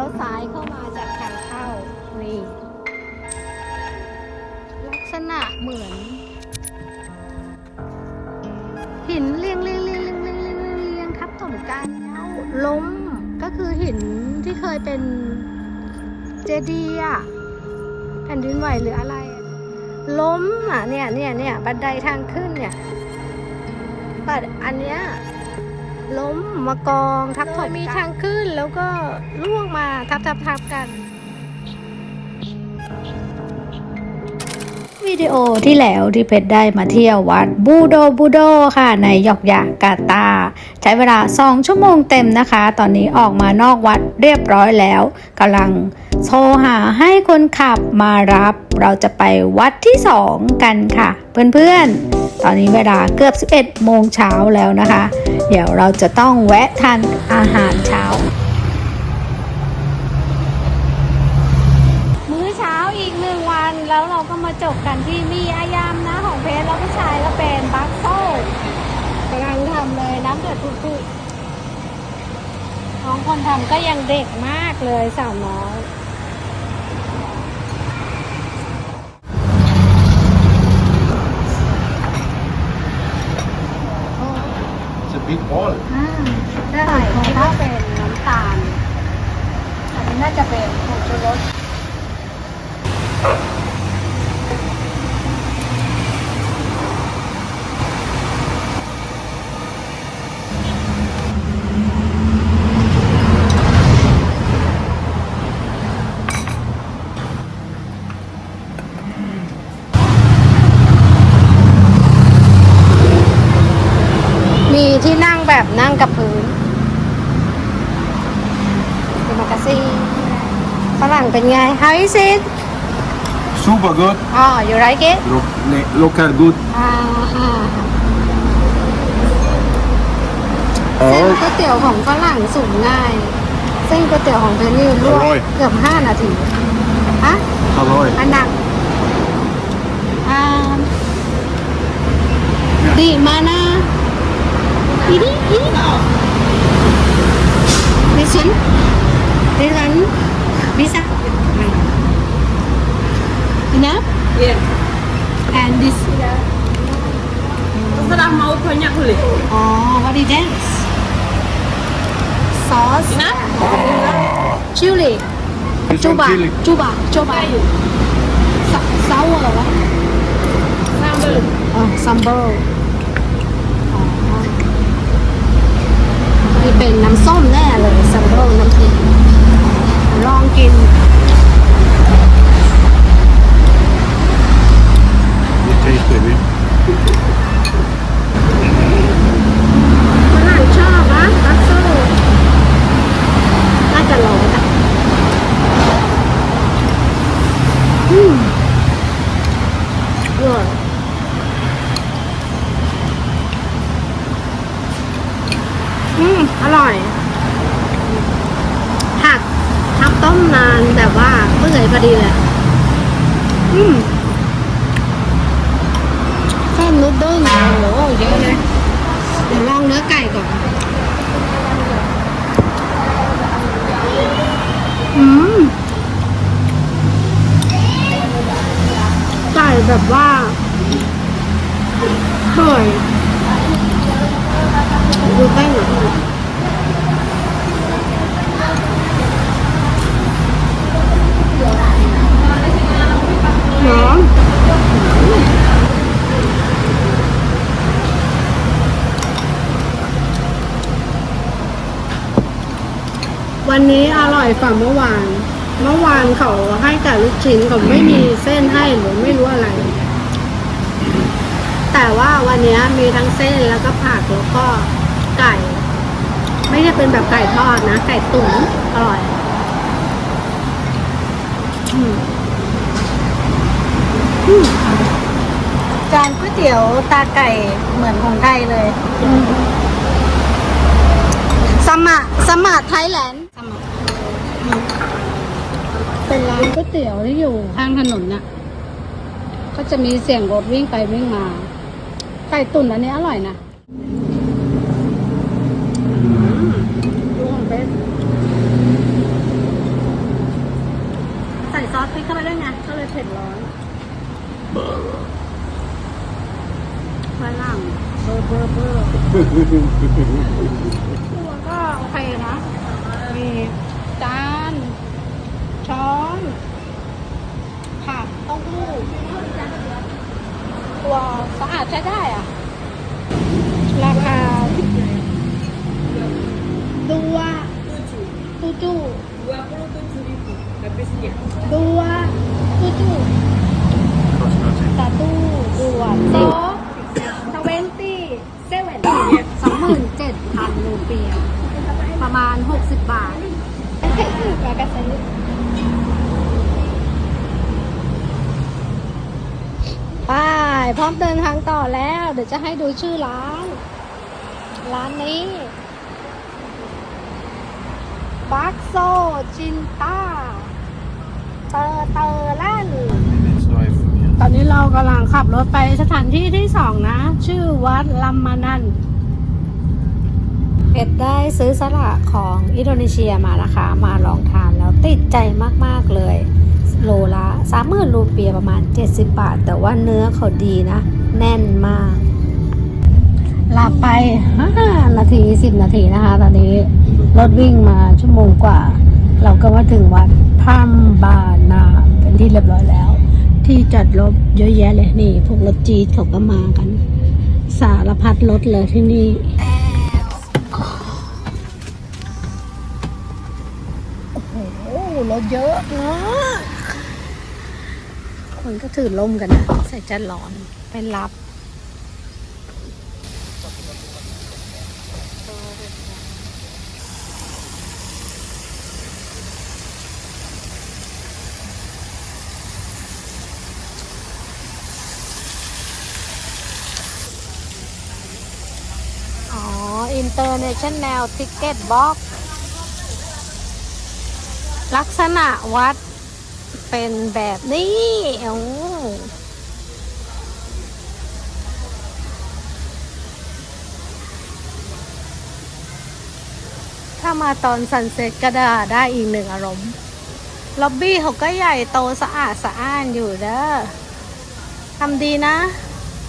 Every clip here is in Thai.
ยวซ้ายเข้ามาจากทางเข้านี่ลักษณะเหมือน หินเรียงเรียงเรียงเรียงเรียงเรียงเรียงครับถมกันแล้วล้มก็คือหินที่เคยเป็นเจดีย์อะแผ่นดินไหวหรืออะไร ล้มอะเนี่ยเนี่ยเนี่ยบันไดทางขึ้นเนี่ยแต่อันเนี้ย ล้มมากองทับถมมีทางขึ้นแล้วก็ล่วงมาทับทับทับกัน วิดีโอที่แล้วที่เพชรได้มาเที่ยววัดบูโดบูโดค่ะในยอกยากาตาร์ใช้เวลา 2 ชั่วโมงเต็มนะคะ ตอนนี้ออกมานอกวัดเรียบร้อยแล้วกำลังโทรหาให้คนขับมารับ เราจะไปวัดที่ 2 กันค่ะ เพื่อนๆ ตอนนี้เวลาเกือบ 11 โมงเช้าแล้วนะคะ เดี๋ยวเราจะต้องแวะทานอาหารเช้า มื้อเช้าอีกหนึ่งวันแล้วเราก็มาจบกันที่มีอายามนะของเพชรแล้วผู้ชายก็เป็นบัคโซ่กำลังทำเลยน้ำเดือดปุดๆน้องคนทำก็ยังเด็กมากเลยสาวน้อย big ball. อ่าได้ของถ้าเป็นน้ำตาล อันนี้น่าจะเป็นผงชูรส มีที่นั่ง แบบนั่งกับพื้นเป็นมากาซีฝรั่งเป็นไง How is it Super good. อ๋อ you like it Lo- le- local good. อ่าอ่าเส้น Oh, ก๋วยเตี๋ยวของฝรั่งสูงง่าย เส้นก๋วยเตี๋ยวของเพนนี่ลวกอร่อย เกือบห้านาทีอะ Aloy. อันหนักอ่าดีมานะ đi đi đi rồi đi Xuân đi Rắn đi Sắc Enough? Yeah And this Rất ăn màu của nhạc lì Oh, what do you dance? Sauce Enough? Chili Chuba, chuba, chuba Sour Sambal Oh, sambal นี่เป็นน้ำส้มแน่เลย sambal น้ำพริกลองกิน You taste baby. ฝรั่งชอบนะบัสโซ่น่าจะร้อนอะอืมอร่อยอืม อร่อยผักทับต้มนานแต่ว่าเปื่อยพอดีเลย อืมเส้นนูดเดิ้ลโอ้โหเยอะเลย เดี๋ยวลองเนื้อไก่ก่อน อืม ไก่ แบบว่าเปื่อยดูแป้งหน่อยหอมวันนี้อร่อยกว่าเมื่อวาน เมื่อวานเขาให้แต่ลูกชิ้นเขาไม่มีเส้นให้หรือไม่รู้อะไร แต่ว่าวันนี้มีทั้งเส้นแล้วก็ผักแล้วก็ไก่ ไม่ได้เป็นแบบไก่ทอดนะ ไก่ตุ๋นอร่อยอืมอืมจานก๋วยเตี๋ยวตาไก่เหมือนของไทยเลย สมาสมาไทยแลนด์สมาเป็นร้านก๋วยเตี๋ยวที่อยู่ข้างถนนน่ะ ก็จะมีเสียงรถวิ่งไปวิ่งมา ไก่ตุ๋นอันนี้อร่อยนะดูของเบใส่ซอสพริกเข้าไปด้วยไงก็เลยเผ็ดร้อนฝรั่งเบอเบอร์เบอร์ตัวก็โอเคนะ มีจาน ช้อน ผักเต้าหู้ ตัวสะอาดใช้ได้อะราคาตัวตูจู27 ribu. Habisnya. ตัวตูจู Cost nothing. ตาตู้ด่วนโต๊ะทเวนตี้เซเว่นสองหมื่นเจ็ดพันรูเปียประมาณหกสิบบาทแล้วก็ซื้อ ไปพร้อมเดินทางต่อแล้ว เดี๋ยวจะให้ดูชื่อร้าน ร้านนี้บักโซจินต้าเตอร์เตอร์ลั่นตอนนี้เรากำลังขับรถไปสถานที่ที่สองนะ ชื่อวัดลัมมานันเอ็ดได้ซื้อสละของอินโดนีเซียมานะคะ มาลองทานแล้วติดใจมาก ๆ เลย โลละสามหมื่นรูเปียประมาณ 70 บาท แต่ว่าเนื้อเขาดีนะ แน่นมากหลับไป 5 นาที 10 นาทีนะคะ ตอนนี้รถวิ่งมาชั่วโมงกว่า เราก็มาถึงวัดพรัมบานาเป็นที่เรียบร้อยแล้ว ที่จอดรถเยอะแยะเลยนี่พวกรถจีดเขาก็มากัน สารพัดรถเลยที่นี่โอ้โหรถเยอะมาก คนก็ถือล่มกันนะใส่จะร้อนไปรับอ๋อ International Ticket Box ลักษณะวัด เป็นแบบนี้โอ้ถ้ามาตอนซันเซ็ตก็ได้ได้อีกหนึ่งอารมณ์ล็อบบี้เขาก็ใหญ่โตสะอาดสะอ้านอยู่เด้อทำดีนะ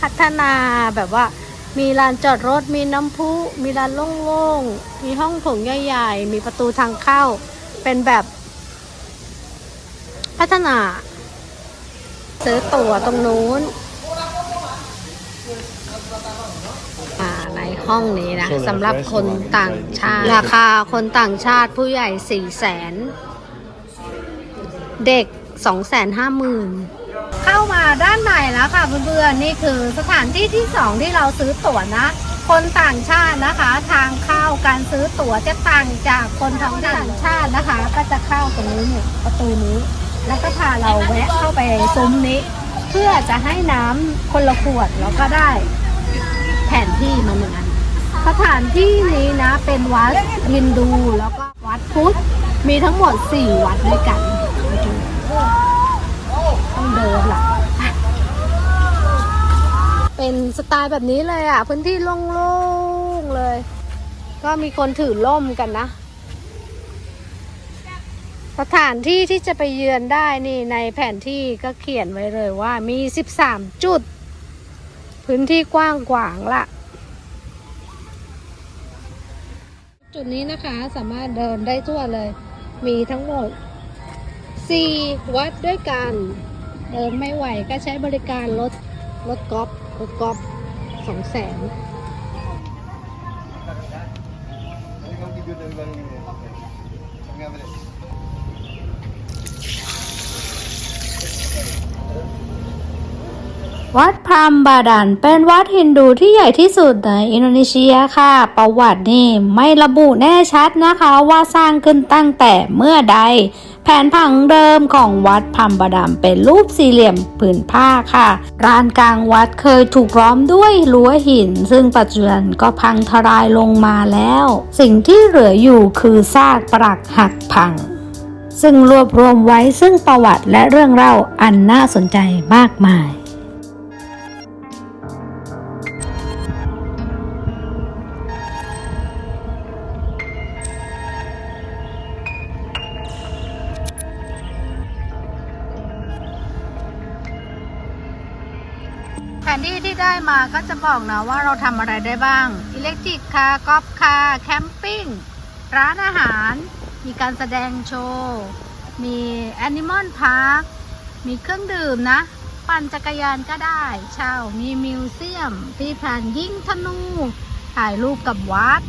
พัฒนาแบบว่า มีลานจอดรถมีน้ำพุ มีลานโล่งๆ มีห้องโถงใหญ่ๆ มีประตูทางเข้า เป็นแบบ พัฒนา ซื้อตั๋วตรงนู้น อ่าในห้องนี้นะสำหรับคนต่างชาติ ราคาคนต่างชาติผู้ใหญ่สี่แสนเด็กสองแสนห้าหมื่นเข้ามาด้านในแล้วค่ะเพื่อนๆนี่คือสถานที่ที่สองที่เราซื้อตั๋วนะ คนต่างชาตินะคะ ทางเข้าการซื้อตั๋วจะต่างจากคนท้องถิ่นต่างชาตินะคะ ก็จะเข้าตรงนี้เนี่ยประตูนี้ แล้วก็พาเราแวะเข้าไปซุ้มนี้ เพื่อจะให้น้ำคนละขวดแล้วก็ได้แผนที่มาหนึ่งอันสถานที่นี้นะเป็นวัดฮินดูแล้วก็วัดพุทธมีทั้งหมด 4 วัดด้วยกันต้องเดินหล่ะเป็นสไตล์แบบนี้เลยอะ พื้นที่โล่งๆเลย ก็มีคนถือล่มกันนะ สถานที่ที่จะไปเยือนได้นี่ในแผนที่ก็เขียนไว้เลยว่ามี 13 จุด พื้นที่กว้างขวางละจุดนี้นะคะสามารถเดินได้ทั่วเลย มีทั้งหมด 4 วัดด้วยกัน เดินไม่ไหวก็ใช้บริการรถรถกอล์ฟรถกอล์ฟสองแสน วัดพรามบาดันเป็นวัดฮินดูที่ใหญ่ที่สุดในอินโดนีเซียค่ะ ประวัตินี่ไม่ระบุแน่ชัดนะคะว่าสร้างขึ้นตั้งแต่เมื่อใด แผนผังเดิมของวัดพรามบาดันเป็นรูปสี่เหลี่ยมผืนผ้าค่ะลานกลางวัดเคยถูกล้อมด้วยรั้วหิน ซึ่งปัจจุบันก็พังทลายลงมาแล้ว สิ่งที่เหลืออยู่คือซากปรักหักพังซึ่งรวบรวมไว้ซึ่งประวัติและเรื่องเล่าอันน่าสนใจมากมาย มาก็จะบอกนะว่าเราทำอะไรได้บ้าง อิเล็กทริกคาร์กอล์ฟคาร์แคมปิ้ง ร้านอาหาร มีการแสดงโชว์ มีแอนิมอลพาร์ค มีเครื่องดื่มนะ ปั่นจักรยานก็ได้เช่ามีมิวเซียมตีแผ่นยิงธนู ถ่ายรูปกับวัด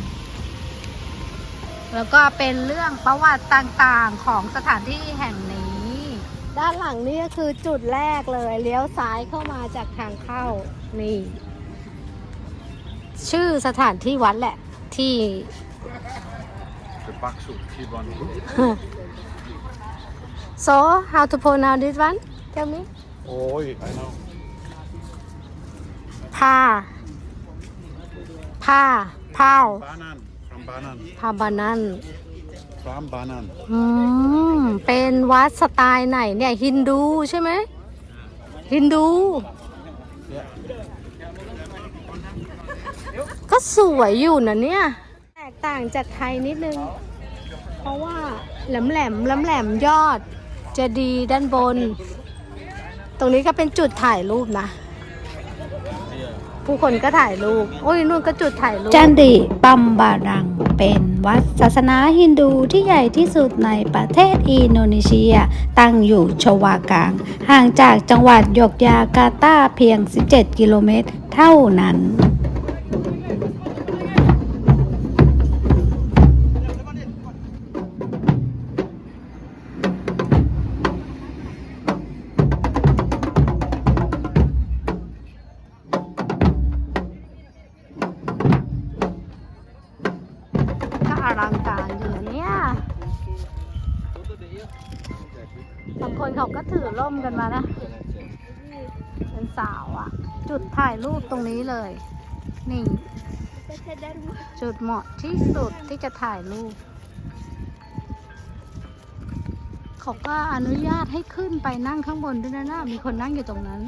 แล้วก็เป็นเรื่องประวัติต่างๆของสถานที่แห่งนี้ด้านหลังนี่ก็คือจุดแรกเลย เลี้ยวซ้ายเข้ามาจากทางเข้า นี่ ชื่อสถานที่วัดแหละ ที่ The Baksu Kibon. so how to pronounce this one tell me Oh, I know. พาพาพาว Banan. From Banan. พาบานัน From Banan. อืม เป็นวัดสไตล์ไหนเนี่ย ฮินดูใช่ไหม ฮินดู Yeah. ก็สวยอยู่นะเนี่ย แตกต่างจากไทยนิดนึง เพราะว่าแหลมแหลมแหลมแหลมยอด จะดีด้านบน ตรงนี้ก็เป็นจุดถ่ายรูปนะ ผู้คนก็ถ่ายรูป โอ้ยนู่นก็จุดถ่ายรูป จันดิปัมบารัง เป็นวัดศาสนาฮินดูที่ใหญ่ที่สุดในประเทศอินโดนีเซีย ตั้งอยู่ชวากาง ห่างจากจังหวัดยกยาการ์ตาเพียง 17 กิโลเมตรเท่านั้น นี้เลย นี่ จุดเหมาะที่สุดที่จะถ่ายรูปเขาก็อนุญาตให้ขึ้นไปนั่งข้างบนด้วยนะนะมีคนนั่งอยู่ตรงนั้น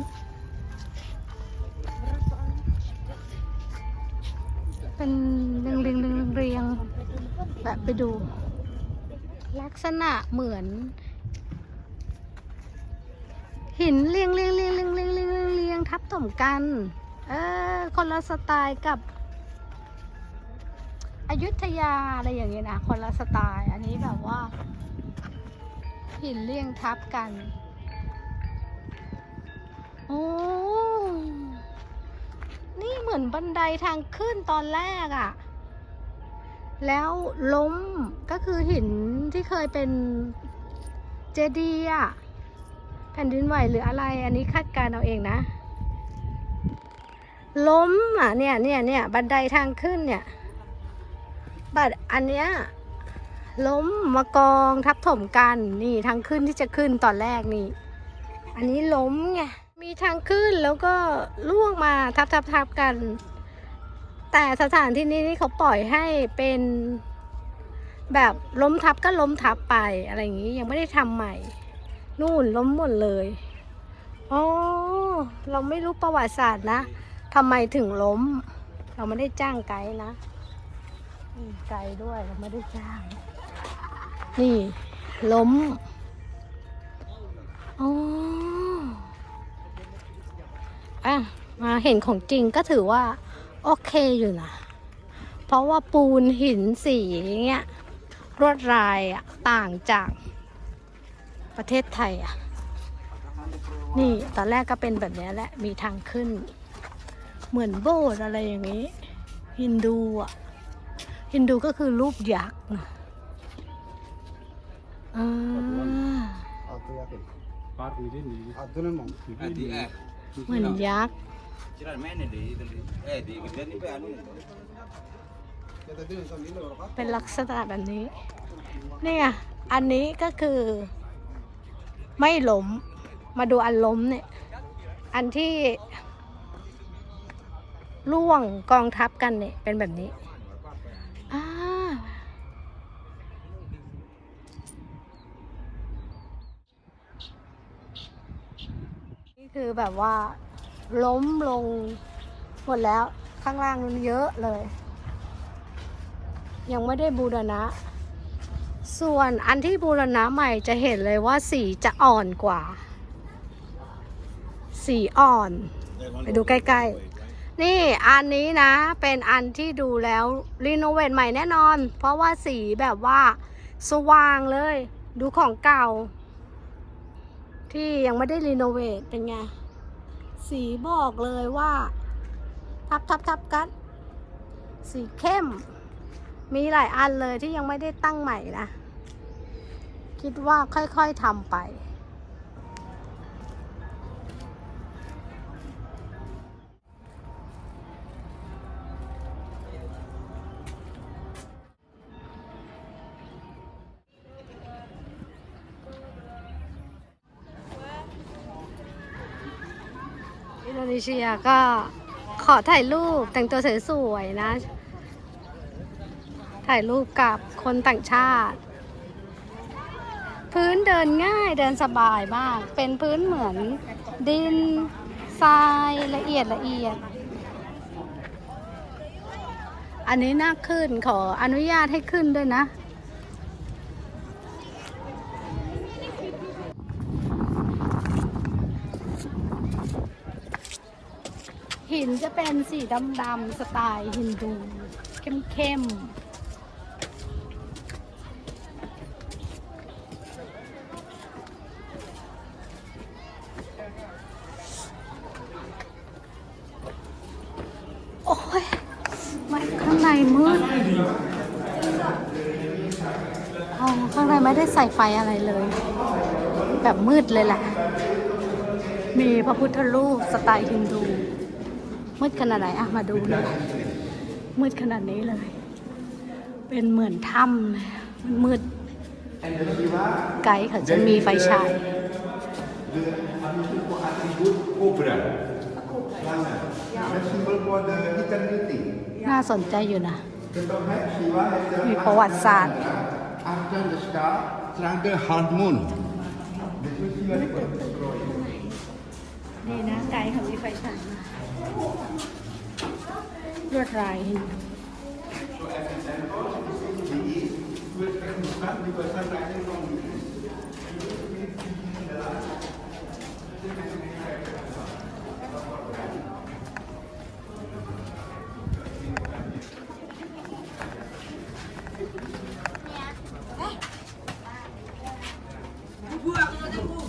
เป็นเรียงเรียงเรียงเรียงแบบไปดู ลักษณะเหมือน หินเรียงเรียงเรียงเรียงเรียงเรียงทับต่อมกัน เออคนละสไตล์กับอยุธยาอะไรอย่างเงี้ยนะคนละสไตล์ อันนี้แบบว่า หินเรียงทับกัน โอ้นี่เหมือนบันไดทางขึ้นตอนแรกอะ่ะ แล้วล้มก็คือหินที่เคยเป็นเจดีย์อะแผ่นดินไหวหรืออะไร อันนี้คาดการเอาเองนะ ล้มอะเนี่ยเนี่ยเนี่ยบันไดทางขึ้นเนี่ย บัดอันเนี้ยล้มมากองทับถมกันนี่ทางขึ้นที่จะขึ้นตอนแรกนี่ อันนี้ล้มไงมีทางขึ้นแล้วก็ล่วงมาทับทับทับกัน แต่สถานที่นี้นี่เขาปล่อยให้เป็นแบบล้มทับก็ล้มทับไปอะไรอย่างนี้ยังไม่ได้ทำใหม่ นู่นล้มหมดเลยอ๋อเราไม่รู้ประวัติศาสตร์นะ ทำไมถึงล้ม เราไม่ได้จ้างไกด์นะไกด์ด้วยเราไม่ได้จ้าง นี่ ล้มอ๋ออะมาเห็นของจริงก็ถือว่า โอเคอยู่นะ เพราะว่าปูนหินสีเงี้ยรวดลายอะต่างจากประเทศไทยอะนี่ตอนแรกก็เป็นแบบนี้แหละ มีทางขึ้น เหมือนโบสถ์อะไรอย่างนี้ ฮินดูอะ ฮินดูก็คือรูปยักษ์นะอ่าเหมือนยักษ์เป็นลักษณะแบบนี้นี่ไงอันนี้ก็คือ ไม่ล้ม มาดูอันล้มเนี่ย อันที่ ล่วงกองทับกันเนี่ยเป็นแบบนี้อ่านี่คือแบบว่า ล้มลงหมดแล้วข้างล่างนั้นเยอะเลย ยังไม่ได้บูรณะ ส่วนอันที่บูรณะใหม่จะเห็นเลยว่าสีจะอ่อนกว่า สีอ่อน ไปดูใกล้ ๆ นี่อันนี้นะ เป็นอันที่ดูแล้วรีโนเวทใหม่แน่นอน เพราะว่าสีแบบว่าสว่างเลย ดูของเก่า ที่ยังไม่ได้รีโนเวทเป็นไง สีบอกเลยว่า ทับทับทับกัน สีเข้ม มีหลายอันเลยที่ยังไม่ได้ตั้งใหม่นะ คิดว่าค่อยๆทำไป โนีเซียก็ขอถ่ายรูปแต่งตัวสวยๆนะ ถ่ายรูปกับคนต่างชาติ พื้นเดินง่ายเดินสบายมาก เป็นพื้นเหมือนดินทรายละเอียดละเอียด อันนี้น่าขึ้นขออนุญาตให้ขึ้นด้วยนะ หิน จะเป็นสีดำๆสไตล์ฮินดู เข้มๆโอ้ยไม่ข้างในมืดอ๋อข้างในไม่ได้ใส่ไฟอะไรเลย แบบมืดเลยแหละ มีพระพุทธรูปสไตล์ฮินดู มืดขนาดไหนอะมาดูเลยมืดขนาดนี้เลย เป็นเหมือนถ้ำเลยมันมืด ไกด์เขาจะมีไฟฉายน่าสนใจอยู่นะ มีประวัติศาสตร์ after the star, terang the half moon. นี่นะไกด์เขามีไฟฉายมาลวดลายฮินดู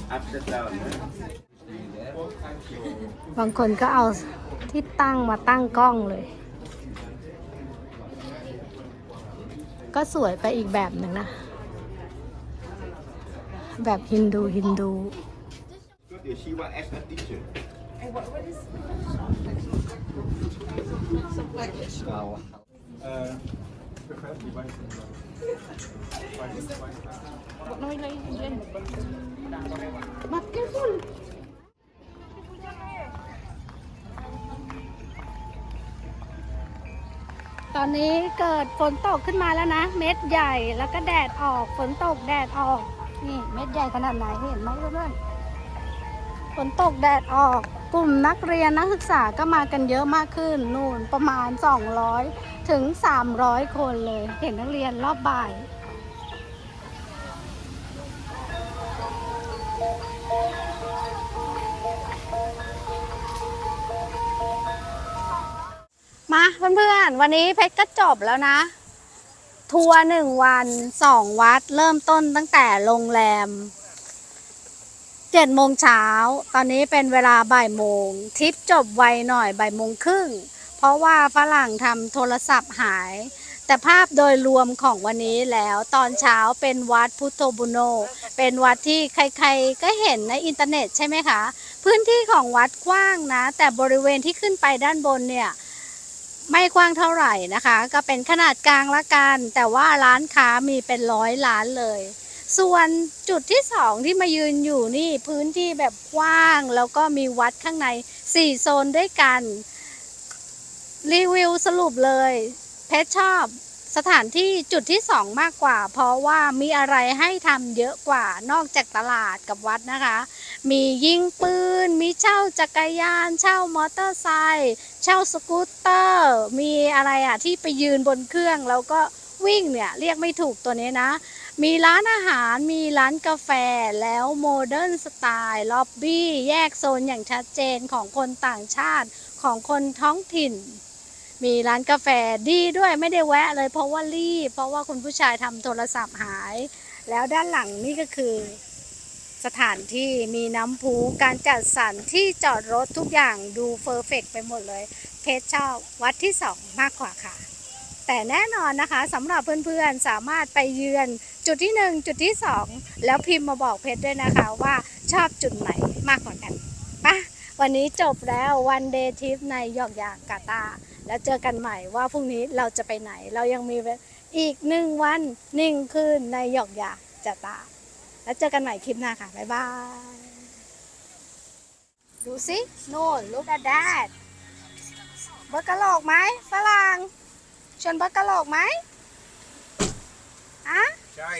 Upside down. บางคนก็เอาที่ตั้งมาตั้งกล้องเลย ก็สวยไปอีกแบบหนึ่งนะ แบบฮินดูฮินดู Got your Shiva as a teacher. But ตอนนี้เกิดฝนตกขึ้นมาแล้วนะ เม็ดใหญ่แล้วก็แดดออก ฝนตกแดดออก นี่เม็ดใหญ่ขนาดไหนเห็นไหมเพื่อนๆฝนตกแดดออก กลุ่มนักเรียนนักศึกษาก็มากันเยอะมากขึ้นนู่นประมาณ 200 ถึง 300 คนเลย เห็นนักเรียนรอบบ่าย มาเพื่อนๆ วันนี้เพชรก็จบแล้วนะ ทัวร์หนึ่งวันสองวัดเริ่มต้นตั้งแต่โรงแรมเจ็ดโมงเช้า ตอนนี้เป็นเวลาบ่ายโมงทริปจบไวหน่อยบ่ายโมงครึ่ง เพราะว่าฝรั่งทำโทรศัพท์หาย แต่ภาพโดยรวมของวันนี้แล้วตอนเช้าเป็นวัดพุทโธบุโน เป็นวัดที่ใครๆ ก็เห็นในอินเทอร์เน็ตใช่ไหมคะ พื้นที่ของวัดกว้างนะ แต่บริเวณที่ขึ้นไปด้านบนเนี่ย ไม่กว้างเท่าไหร่นะคะ ก็เป็นขนาดกลางละกัน แต่ว่าร้านค้ามีเป็นร้อยร้านเลย ส่วนจุดที่สองที่มายืนอยู่นี่พื้นที่แบบกว้าง แล้วก็มีวัดข้างในสี่โซนด้วยกัน รีวิวสรุปเลย เพชรชอบ สถานที่จุดที่สองมากกว่า เพราะว่ามีอะไรให้ทำเยอะกว่านอกจากตลาดกับวัดนะคะ มียิงปืน มีเช่าจักรยาน เช่ามอเตอร์ไซค์เช่าสกูตเตอร์ มีอะไรอะที่ไปยืนบนเครื่องแล้วก็วิ่งเนี่ยเรียกไม่ถูกตัวนี้นะ มีร้านอาหารมีร้านกาแฟแล้วโมเดิร์นสไตล์ล็อบบี้แยกโซนอย่างชัดเจนของคนต่างชาติของคนท้องถิ่น มีร้านกาแฟดีด้วยไม่ได้แวะเลยเพราะว่ารีบ เพราะว่าคุณผู้ชายทำโทรศัพท์หาย แล้วด้านหลังนี่ก็คือ สถานที่มีน้ำพุการจัดสรรที่จอดรถทุกอย่างดูเฟอร์เฟกไปหมดเลย เพชรชอบวัดที่สองมากกว่าค่ะ แต่แน่นอนนะคะสำหรับเพื่อนๆสามารถไปเยือนจุดที่หนึ่งจุดที่สองแล้วพิมพ์มาบอกเพชรด้วยนะคะว่าชอบจุดไหนมากกว่ากันปะวันนี้จบแล้ววันเดย์ทริปในยอกยางกาตา แล้วเจอกันใหม่ว่าพรุ่งนี้เราจะไปไหน เรายังมีอีกหนึ่งวันหนึ่งคืนในยอกยางกาตา แล้วเจอกันใหม่คลิปหน้าค่ะ บ๊ายบาย ดูสิ โน่นลูกแดดเบิร์กกะโหลกไหมฝรั่งชวนเบิร์กกะโหลกไหมอะ Chai.